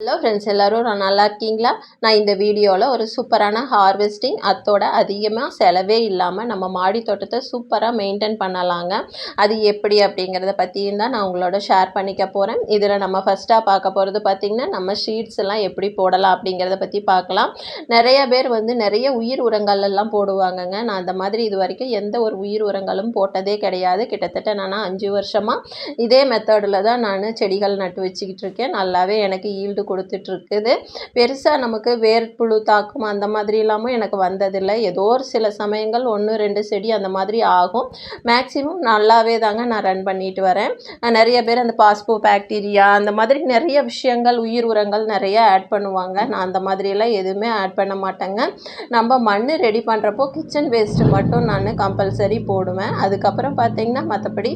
Hello friends எல்லோரும் நான் நல்லா இருக்கீங்களா? நான் இந்த வீடியோவில் ஒரு சூப்பரான ஹார்வெஸ்டிங் அத்தோட அதிகமாக செலவே இல்லாமல் நம்ம மாடி தோட்டத்தை சூப்பராக மெயின்டைன் பண்ணலாங்க. அது எப்படி அப்படிங்கிறத பற்றியும் தான் நான் உங்களோட ஷேர் பண்ணிக்க போகிறேன் இதில் நம்ம ஃபஸ்ட்டாக பார்க்க போகிறது பார்த்திங்கன்னா நம்ம ஷீட்ஸ் எல்லாம் எப்படி போடலாம் அப்படிங்கிறத பற்றி பார்க்கலாம். நிறைய பேர் வந்து நிறைய உயிர் உரங்கள் எல்லாம் போடுவாங்கங்க. நான் அந்த மாதிரி இது வரைக்கும் எந்த ஒரு உயிர் உரங்களும் போட்டதே கிடையாது. கிட்டத்தட்ட நான் அஞ்சு வருஷமாக இதே மெத்தடில் தான் நான் செடிகள் நட்டு வச்சுக்கிட்டு இருக்கேன். நல்லாவே எனக்கு ஈல்டு கொடுத்துட்ருக்குது. பெருசாக நமக்கு வேர்ப்புழு தாக்கம் அந்த மாதிரி இல்லாமல் எனக்கு வந்ததில்லை. ஏதோ ஒரு சில சமயங்கள் ஒன்று ரெண்டு செடி அந்த மாதிரி ஆகும். மேக்ஸிமம் நல்லாவே தாங்க நான் ரன் பண்ணிட்டு வரேன். நிறைய பேர் அந்த பாஸ்போ பாக்டீரியா அந்த மாதிரி நிறைய விஷயங்கள் உயிர் உரங்கள் நிறைய ஆட் பண்ணுவாங்க. நான் அந்த மாதிரியெல்லாம் எதுவுமே ஆட் பண்ண மாட்டேங்க. நம்ம மண் ரெடி பண்ணுறப்போ கிச்சன் வேஸ்ட்டு மட்டும் நான் கம்பல்சரி போடுவேன். அதுக்கப்புறம் பார்த்திங்கன்னா மற்றபடி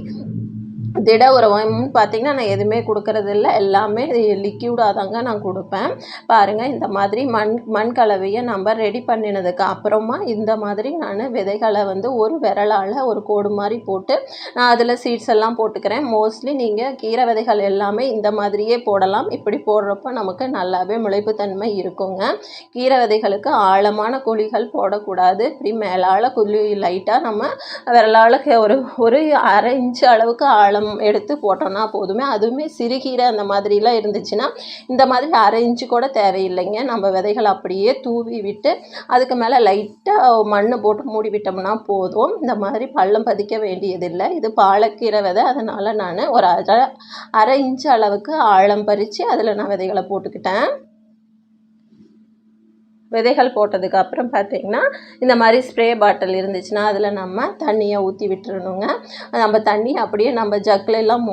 திட உரம்னு பார்த்திங்கன்னா நான் எதுவுமே கொடுக்கறதில்ல. எல்லாமே லிக்யூடாக தாங்க நான் கொடுப்பேன். பாருங்கள் இந்த மாதிரி மண் மண் கலவையை நம்ம ரெடி பண்ணினதுக்கு அப்புறமா இந்த மாதிரி நான் விதைகளை வந்து ஒரு விரலால் ஒரு கோடு மாதிரி போட்டு நான் அதில் சீட்ஸ் எல்லாம் போட்டுக்கிறேன். மோஸ்ட்லி நீங்கள் கீரை விதைகள் எல்லாமே இந்த மாதிரியே போடலாம். இப்படி போடுறப்போ நமக்கு நல்லாவே முளைப்புத்தன்மை இருக்குங்க. கீரை விதைகளுக்கு ஆழமான குழிகள் போடக்கூடாது. இப்படி மேலால் குழி லைட்டாக நம்ம விரலால் ஒரு ஒரு அரை இன்ச்சு அளவுக்கு ஆழம் எடுத்து போட்டோம்னா போதுமே. அதுவுமே சிறுகீரை அந்த மாதிரிலாம் இருந்துச்சுன்னா இந்த மாதிரி அரை இன்ச்சு கூட தேவையில்லைங்க. நம்ம விதைகள் அப்படியே தூவி விட்டு அதுக்கு மேலே லைட்டாக மண் போட்டு மூடி விட்டோம்னா போதும். இந்த மாதிரி பள்ளம் பதிக்க வேண்டியதில்லை. இது பாலக்கீரை விதை. அதனால் நான் ஒரு அரை அரை இன்ச்சு அளவுக்கு ஆழம் பறித்து அதில் நான் விதைகளை போட்டுக்கிட்டேன். விதைகள் போட்டதுக்கு அப்புறம் பார்த்திங்கன்னா இந்த மாதிரி ஸ்ப்ரே பாட்டில் இருந்துச்சுன்னா அதில் நம்ம தண்ணியை ஊற்றி விட்டுறணுங்க. நம்ம தண்ணி அப்படியே நம்ம ஜக்கில் எல்லாம்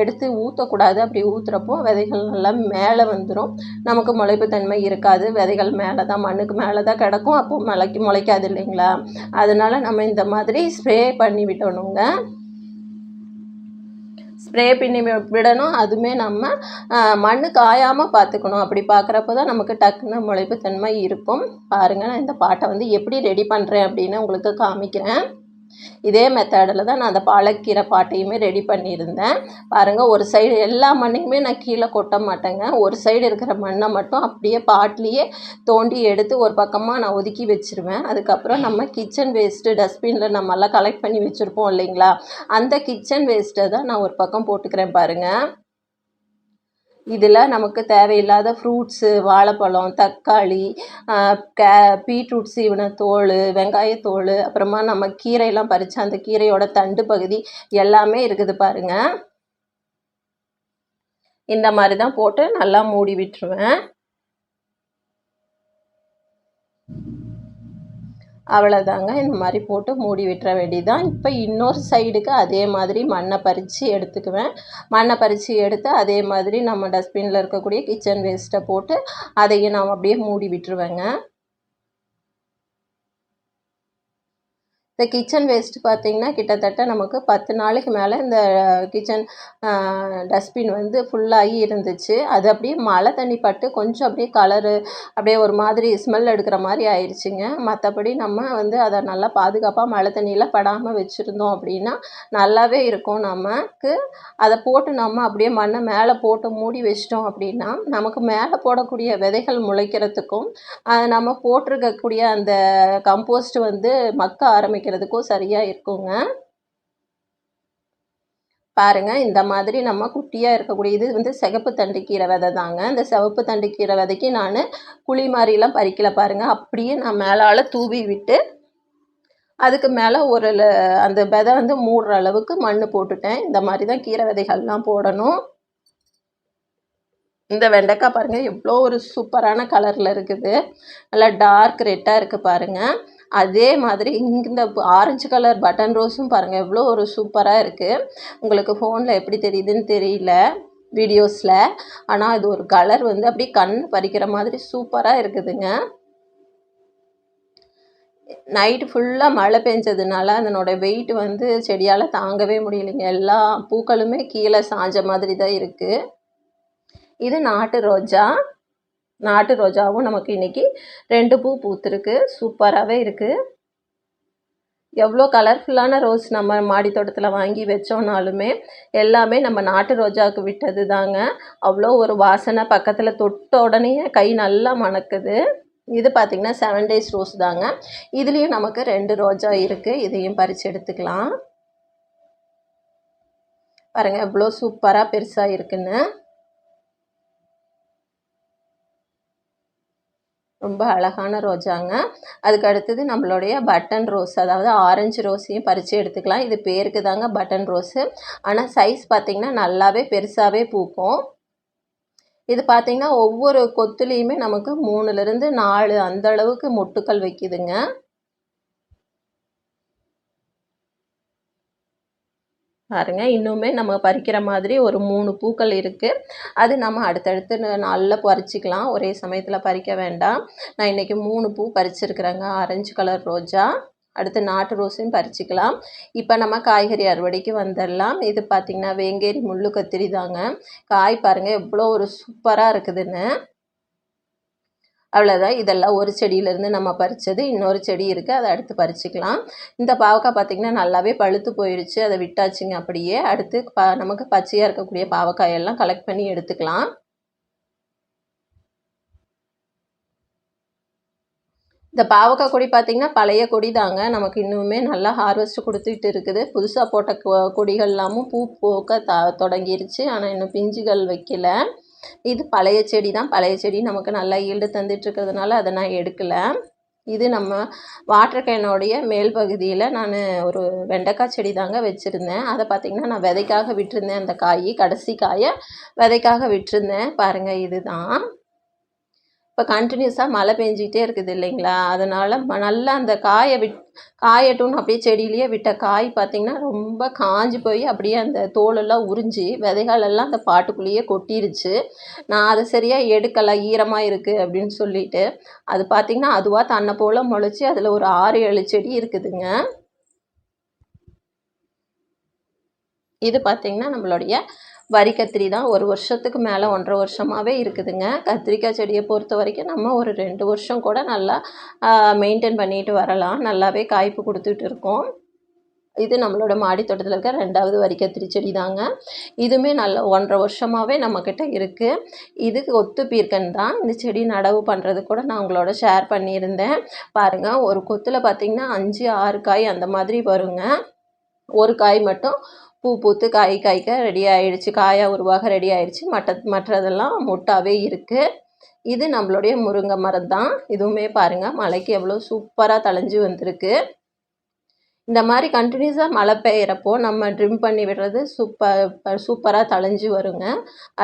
எடுத்து ஊற்றக்கூடாது அப்படி ஊற்றுறப்போ விதைகள் நல்லா மேலே வந்துடும் நமக்கு முளைப்பு தன்மை இருக்காது. விதைகள் மேலே தான் மண்ணுக்கு மேலே தான் கிடக்கும். அப்போ முளைக்கு முளைக்காது இல்லைங்களா? அதனால் நம்ம இந்த மாதிரி ஸ்ப்ரே பண்ணி விட்டணுங்க ஸ்ப்ரே பண்ணி விடணும். அதுவுமே நம்ம மண் காயாமல் பார்த்துக்கணும். அப்படி பார்க்குறப்ப தான் நமக்கு டக்குன்னு முளைப்பு தன்மை இருக்கும். பாருங்கள் நான் இந்த பாட்டை வந்து எப்படி ரெடி பண்ணுறேன் அப்படின்னு உங்களுக்கு காமிக்கிறேன். இதே மெத்தடில் தான் நான் அந்த பாலக்கீரை பாட்டையுமே ரெடி பண்ணியிருந்தேன். பாருங்கள் ஒரு சைடு எல்லா மண்ணையுமே நான் கீழே கொட்ட மாட்டேங்க. ஒரு சைடு இருக்கிற மண்ணை மட்டும் அப்படியே பாட்லேயே தோண்டி எடுத்து ஒரு பக்கமாக நான் ஒதுக்கி வச்சுருவேன். அதுக்கப்புறம் நம்ம கிச்சன் வேஸ்ட்டு டஸ்ட்பினில் நம்மெல்லாம் கலெக்ட் பண்ணி வச்சுருப்போம் இல்லைங்களா? அந்த கிச்சன் வேஸ்ட்டை தான் நான் ஒரு பக்கம் போட்டுக்கிறேன் பாருங்கள் இதில் நமக்கு தேவையில்லாத ஃப்ரூட்ஸு வாழைப்பழம் தக்காளி கே பீட்ரூட் சீவின தோல் வெங்காயத்தோல் அப்புறமா நம்ம கீரையெல்லாம் பறித்து அந்த கீரையோட தண்டு பகுதி எல்லாமே இருக்குது பாருங்கள் இந்த மாதிரி தான் போட்டு நல்லா மூடி விட்டுருவேன். அவ்வளோதாங்க இந்த மாதிரி போட்டு மூடி விட்டுற வேண்டியதுதான். இப்போ இன்னொரு சைடுக்கு அதே மாதிரி மண்ணை பறித்து எடுத்துக்குவேன். மண்ணை பறித்து எடுத்து அதே மாதிரி நம்ம டஸ்ட்பினில் இருக்கக்கூடிய கிச்சன் வேஸ்ட்டை போட்டு அதையும் நான் அப்படியே மூடி விட்டுருவேங்க. இந்த கிச்சன் வேஸ்ட்டு பார்த்திங்கன்னா கிட்டத்தட்ட நமக்கு பத்து நாளைக்கு மேலே இந்த கிச்சன் டஸ்ட்பின் வந்து ஃபுல்லாகி இருந்துச்சு. அது அப்படியே மழை தண்ணி பட்டு கொஞ்சம் அப்படியே கலரு அப்படியே ஒரு மாதிரி ஸ்மெல் எடுக்கிற மாதிரி ஆயிடுச்சுங்க மற்றபடி நம்ம வந்து அதை நல்லா பாதுகாப்பாக மழை தண்ணியில் படாமல் வச்சுருந்தோம் அப்படின்னா நல்லாவே இருக்கும். நமக்கு அதை போட்டு நம்ம அப்படியே மண்ணை மேலே போட்டு மூடி வச்சிட்டோம் அப்படின்னா நமக்கு மேலே போடக்கூடிய விதைகள் முளைக்கிறதுக்கும் நம்ம போட்டிருக்கக்கூடிய அந்த கம்போஸ்ட் வந்து மக்க ஆரம்பிக்கும் வைக்கிறதுக்கும் சரியாக இருக்குங்க. பாருங்கள் இந்த மாதிரி நம்ம குட்டியாக இருக்கக்கூடிய இது வந்து சிகப்பு தண்டு கீரை விதை தாங்க. இந்த சிவப்பு தண்டு கீரை விதைக்கு நான் குழி மாதிரிலாம் பறிக்கல பாருங்கள் அப்படியே நான் மேலால் தூவி விட்டு அதுக்கு மேலே ஒரு அந்த விதை வந்து மூடுற அளவுக்கு மண் போட்டுட்டேன். இந்த மாதிரி தான் கீரை விதைகள்லாம் போடணும். இந்த வெண்டைக்காய் பாருங்கள் எவ்வளோ ஒரு சூப்பரான கலரில் இருக்குது. நல்லா டார்க் ரெட்டாக இருக்குது பாருங்கள் அதே மாதிரி இந்த ஆரஞ்சு கலர் பட்டன் ரோஸும் பாருங்கள் எவ்வளோ ஒரு சூப்பராக இருக்குது உங்களுக்கு ஃபோனில் எப்படி தெரியுதுன்னு தெரியல வீடியோஸில் ஆனால் இது ஒரு கலர் வந்து அப்படியே கண் பறிக்கிற மாதிரி சூப்பராக இருக்குதுங்க. நைட்டு ஃபுல்லாக மழை பெஞ்சதுனால அதனோட வெயிட் வந்து செடியால் தாங்கவே முடியலைங்க. எல்லா பூக்களுமே கீழே சாஞ்ச மாதிரி தான் இருக்குது இது நாட்டு ரோஜா. நாட்டு ரோஜாவும் நமக்கு இன்றைக்கி ரெண்டு பூ பூத்துருக்கு. சூப்பராகவே இருக்குது எவ்வளோ கலர்ஃபுல்லான ரோஸ் நம்ம மாடி தோட்டத்தில் வாங்கி வச்சோன்னாலுமே எல்லாமே நம்ம நாட்டு ரோஜாவுக்கு விட்டது தாங்க. அவ்வளோ ஒரு வாசனை பக்கத்தில் தொட்ட உடனே கை நல்லா மணக்குது. இது பார்த்திங்கன்னா செவன் டேஸ் ரோஸ் தாங்க. இதுலேயும் நமக்கு ரெண்டு ரோஜா இருக்குது இதையும் பறித்து எடுத்துக்கலாம். பாருங்கள் எவ்வளோ சூப்பராக பெருசாக இருக்குன்னு. ரொம்ப அழகான ரோஜாங்க. அதுக்கு அடுத்தது நம்மளுடைய பட்டன் ரோஸ் அதாவது ஆரஞ்சு ரோஸையும் பறித்து எடுத்துக்கலாம். இது பேருக்கு தாங்க பட்டன் ரோஸு. ஆனால் சைஸ் பார்த்திங்கன்னா நல்லாவே பெருசாகவே பூக்கும். இது பார்த்திங்கன்னா ஒவ்வொரு கொத்துலேயுமே நமக்கு மூணுலேருந்து நாலு அந்த அளவுக்கு மொட்டுக்கள் வைக்குதுங்க. பாருங்க இன்னுமே நம்ம பறிக்கிற மாதிரி ஒரு மூணு பூக்கள் இருக்குது அது நம்ம அடுத்தடுத்து நாளில் பறிச்சிக்கலாம். ஒரே சமயத்தில் பறிக்க வேண்டாம். நான் இன்றைக்கி மூணு பூ பறிச்சிருக்கிறேங்க. ஆரஞ்சு கலர் ரோஜா அடுத்து நாட்டு ரோஸையும் பறிச்சிக்கலாம். இப்போ நம்ம காய்கறி அறுவடைக்கு வந்துடலாம் இது பார்த்திங்கன்னா வேங்கேரி முள்ளு கத்திரி தாங்க காய் பாருங்கள் எவ்வளோ ஒரு சூப்பராக இருக்குதுன்னு. அவ்வளோதான் இதெல்லாம் ஒரு செடியிலேருந்து நம்ம பறித்தது இன்னொரு செடி இருக்குது அதை அடுத்து பறிச்சிக்கலாம். இந்த பாவக்காய் பார்த்திங்கன்னா நல்லாவே பழுத்து போயிடுச்சு அதை விட்டாச்சுங்க அப்படியே. அடுத்து ப நமக்கு பச்சையாக இருக்கக்கூடிய பாவக்காயெல்லாம் கலெக்ட் பண்ணி எடுத்துக்கலாம். இந்த பாவக்காய் கொடி பார்த்திங்கன்னா பழைய கொடி தாங்க. நமக்கு இன்னுமே நல்லா ஹார்வெஸ்ட் கொடுத்துட்டு இருக்குது. புதுசாக போட்ட கொடிகள் எல்லாமும் பூ பூக்க த தொடங்கிருச்சு. ஆனால் இன்னும் பிஞ்சுகள் வைக்கல. இது பழைய செடி தான். பழைய செடி நமக்கு நல்லா ஈல்டு தந்துட்டுருக்கிறதுனால அதை நான் எடுக்கலை. இது நம்ம வாட்டர் கேனோடைய மேல் பகுதியில் நான் ஒரு வெண்டைக்காய் செடி தாங்க வச்சுருந்தேன். அதை பார்த்திங்கன்னா நான் விதைக்காக விட்டுருந்தேன். அந்த காய் கடைசி காயை விதைக்காக விட்டுருந்தேன். பாருங்கள் இதுதான். இப்போ கண்டினியூஸாக மழை பெஞ்சிக்கிட்டே இருக்குது இல்லைங்களா? அதனால் நல்லா அந்த காயை விட் காயட்டும்னு அப்படியே செடியிலேயே விட்ட காய் பார்த்திங்கன்னா ரொம்ப காஞ்சி போய் அப்படியே அந்த தோலெல்லாம் உறிஞ்சி விதைகளெல்லாம் அந்த பாட்டுக்குள்ளேயே கொட்டிருச்சு. நான் அதை சரியாக எடுக்கலை ஈரமாக இருக்குது அப்படின்னு சொல்லிட்டு. அது பார்த்திங்கன்னா அதுவாக தன்னை போல் முளைச்சி அதில் ஒரு ஆறு ஏழு செடி இருக்குதுங்க. இது பார்த்திங்கன்னா நம்மளுடைய வரி கத்திரி தான் ஒரு வருஷத்துக்கு மேலே ஒன்றரை வருஷமாகவே இருக்குதுங்க. கத்திரிக்காய் செடியை பொறுத்த வரைக்கும் நம்ம ஒரு ரெண்டு வருஷம் கூட நல்லா மெயின்டைன் பண்ணிட்டு வரலாம். நல்லாவே காய்ப்பு கொடுத்துட்டு இருக்கோம். இது நம்மளோட மாடித்தோட்டத்தில் இருக்க ரெண்டாவது வரிக்கத்திரி செடி தாங்க. இதுவுமே நல்ல ஒன்றரை வருஷமாகவே நம்மக்கிட்ட இருக்குது இதுக்கு ஒத்து பீர்க்கன் தான். இந்த செடி நடவு பண்ணுறது கூட நான் உங்களோட ஷேர் பண்ணியிருந்தேன். பாருங்கள் ஒரு கொத்தில் பார்த்திங்கன்னா அஞ்சு ஆறு காய் அந்த மாதிரி வருங்க. ஒரு காய் மட்டும் பூ பூத்து காய் காய்க்க ரெடி ஆகிடுச்சு காயாக உருவாக ரெடி ஆகிடுச்சு மற்ற மற்றதெல்லாம் மொட்டாகவே இருக்குது இது நம்மளுடைய முருங்கை மரம் தான். இதுவுமே பாருங்கள் மழைக்கு எவ்வளோ சூப்பராக தளைஞ்சு வந்திருக்கு. இந்த மாதிரி கண்டினியூஸாக மழை பெய்கிறப்போ நம்ம ட்ரிம் பண்ணி விடுறது சூப்பர் சூப்பராக தளைஞ்சு வருங்க.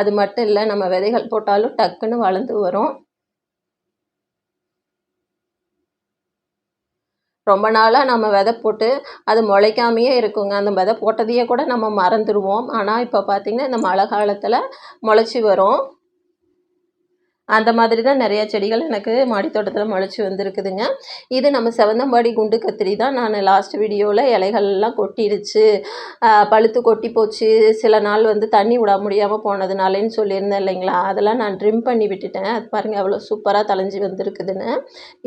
அது மட்டும் இல்லை நம்ம விதைகள் போட்டாலும் டக்குன்னு வளர்ந்து வரும். ரொம்ப நாளாக நம்ம விதை போட்டு அது முளைக்காமையே இருக்குங்க. அந்த விதை போட்டதையே கூட நம்ம மறந்துடுவோம். ஆனால் இப்போ பார்த்திங்கன்னா இந்த மழை காலத்தில் முளைச்சி வரும். அந்த மாதிரி தான் நிறையா செடிகள் எனக்கு மாடித்தோட்டத்தில் முளைச்சி வந்திருக்குதுங்க. இது நம்ம செவந்தம்பாடி குண்டு கத்திரி தான் நான் லாஸ்ட் வீடியோவில் இலைகள்லாம் கொட்டிடுச்சு. பழுத்து கொட்டி போச்சு. சில நாள் வந்து தண்ணி விட முடியாமல் போனதுனாலேன்னு சொல்லியிருந்தேன் இல்லைங்களா? அதெல்லாம் நான் ட்ரிம் பண்ணி விட்டுட்டேன். அது பாருங்கள் எவ்வளோ சூப்பராக தலைஞ்சி வந்திருக்குதுன்னு.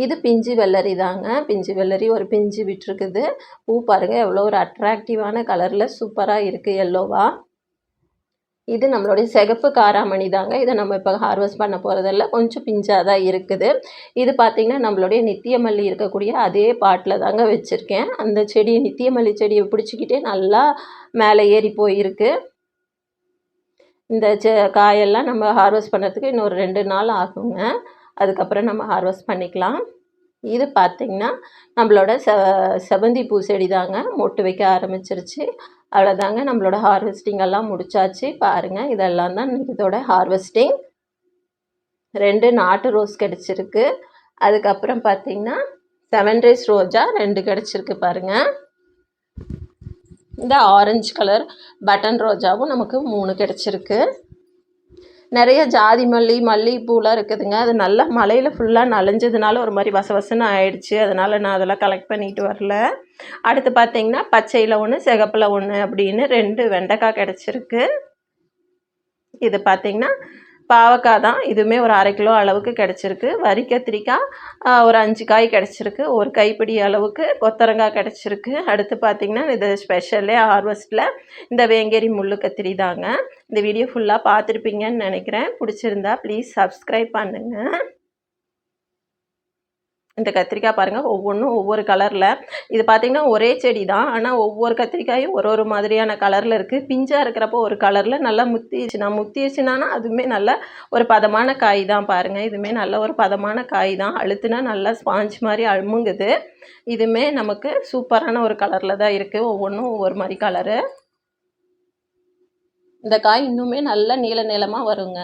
இது பிஞ்சு வெள்ளரி தாங்க. பிஞ்சு வெள்ளரி ஒரு பிஞ்சு விட்டுருக்குது. பூ பாருங்கள் எவ்வளோ ஒரு அட்ராக்டிவான கலரில் சூப்பராக இருக்குது எல்லோவா இது நம்மளுடைய சிகப்பு காராமணி தாங்க. இதை நம்ம இப்போ ஹார்வெஸ்ட் பண்ண போகிறதில்ல கொஞ்சம் பிஞ்சாக தான் இருக்குது. இது பார்த்திங்கன்னா நம்மளுடைய நித்தியமல்லி இருக்கக்கூடிய அதே பாட்டில் தாங்க வச்சுருக்கேன். அந்த செடி நித்தியமல்லி செடியை பிடிச்சிக்கிட்டே நல்லா மேலே ஏறி போயிருக்கு. இந்த செ காயெல்லாம் நம்ம ஹார்வெஸ்ட் பண்ணுறதுக்கு இன்னொரு ரெண்டு நாள் ஆகுங்க. அதுக்கப்புறம் நம்ம ஹார்வெஸ்ட் பண்ணிக்கலாம். இது பார்த்திங்கன்னா நம்மளோட செ செவந்தி பூ செடி தாங்க மொட்டு வைக்க ஆரம்பிச்சிருச்சு. அவ்வளோதாங்க நம்மளோட ஹார்வெஸ்டிங் எல்லாம் முடிச்சாச்சு. பாருங்கள் இதெல்லாம் தான் இதோட ஹார்வெஸ்டிங் ரெண்டு நாட்டு ரோஸ் கிடச்சிருக்கு. அதுக்கப்புறம் பார்த்திங்கன்னா செவன் ரைஸ் ரோஜா ரெண்டு கிடச்சிருக்கு பாருங்கள் இந்த ஆரஞ்சு கலர் பட்டன் ரோஜாவும் நமக்கு மூணு கிடச்சிருக்கு. நிறைய ஜாதி மல்லி மல்லிகைப்பூலாம் இருக்குதுங்க. அது நல்லா மலையில் ஃபுல்லாக நனைஞ்சதுனால ஒரு மாதிரி வசவசன்னு ஆயிடுச்சு. அதனால் நான் அதெல்லாம் கலெக்ட் பண்ணிட்டு வரல. அடுத்து பார்த்தீங்கன்னா பச்சையில் ஒன்று சிகப்பில் ஒன்று அப்படின்னு ரெண்டு வெண்டைக்காய் கிடச்சிருக்கு. இது பார்த்திங்கன்னா பாவக்காய் தான். இதுவுமே ஒரு அரை கிலோ அளவுக்கு கிடச்சிருக்கு. வரி கத்திரிக்காய் ஒரு அஞ்சு காய் கிடச்சிருக்கு. ஒரு கைப்பிடி அளவுக்கு கொத்தரங்காய் கிடச்சிருக்கு. அடுத்து பார்த்திங்கன்னா இது ஸ்பெஷலே ஹார்வெஸ்ட்டில் இந்த வேங்கேரி முள்ளு கத்திரி தாங்க. இந்த வீடியோ ஃபுல்லாக பார்த்துருப்பீங்கன்னு நினைக்கிறேன். பிடிச்சிருந்தா ப்ளீஸ் சப்ஸ்கிரைப் பண்ணுங்கள் இந்த கத்திரிக்காய் பாருங்கள் ஒவ்வொன்றும் ஒவ்வொரு கலரில் இது பார்த்திங்கன்னா ஒரே செடி தான். ஆனால் ஒவ்வொரு கத்திரிக்காயும் ஒரு ஒரு மாதிரியான கலரில் இருக்குது பிஞ்சாக இருக்கிறப்போ ஒரு கலரில் நல்லா முத்திடுச்சுன்னா முத்திச்சுனானா அதுவுமே நல்ல ஒரு பதமான காய் தான் பாருங்கள் இதுவுமே நல்ல ஒரு பதமான காய் தான். அழுத்துனா நல்லா ஸ்பாஞ்ச் மாதிரி அழுமுங்குது இதுவுமே நமக்கு சூப்பரான ஒரு கலரில் தான் இருக்குது ஒவ்வொன்றும் ஒவ்வொரு மாதிரி கலரு இந்த காய் இன்னுமே நல்ல நீள நீளமாக வருங்க.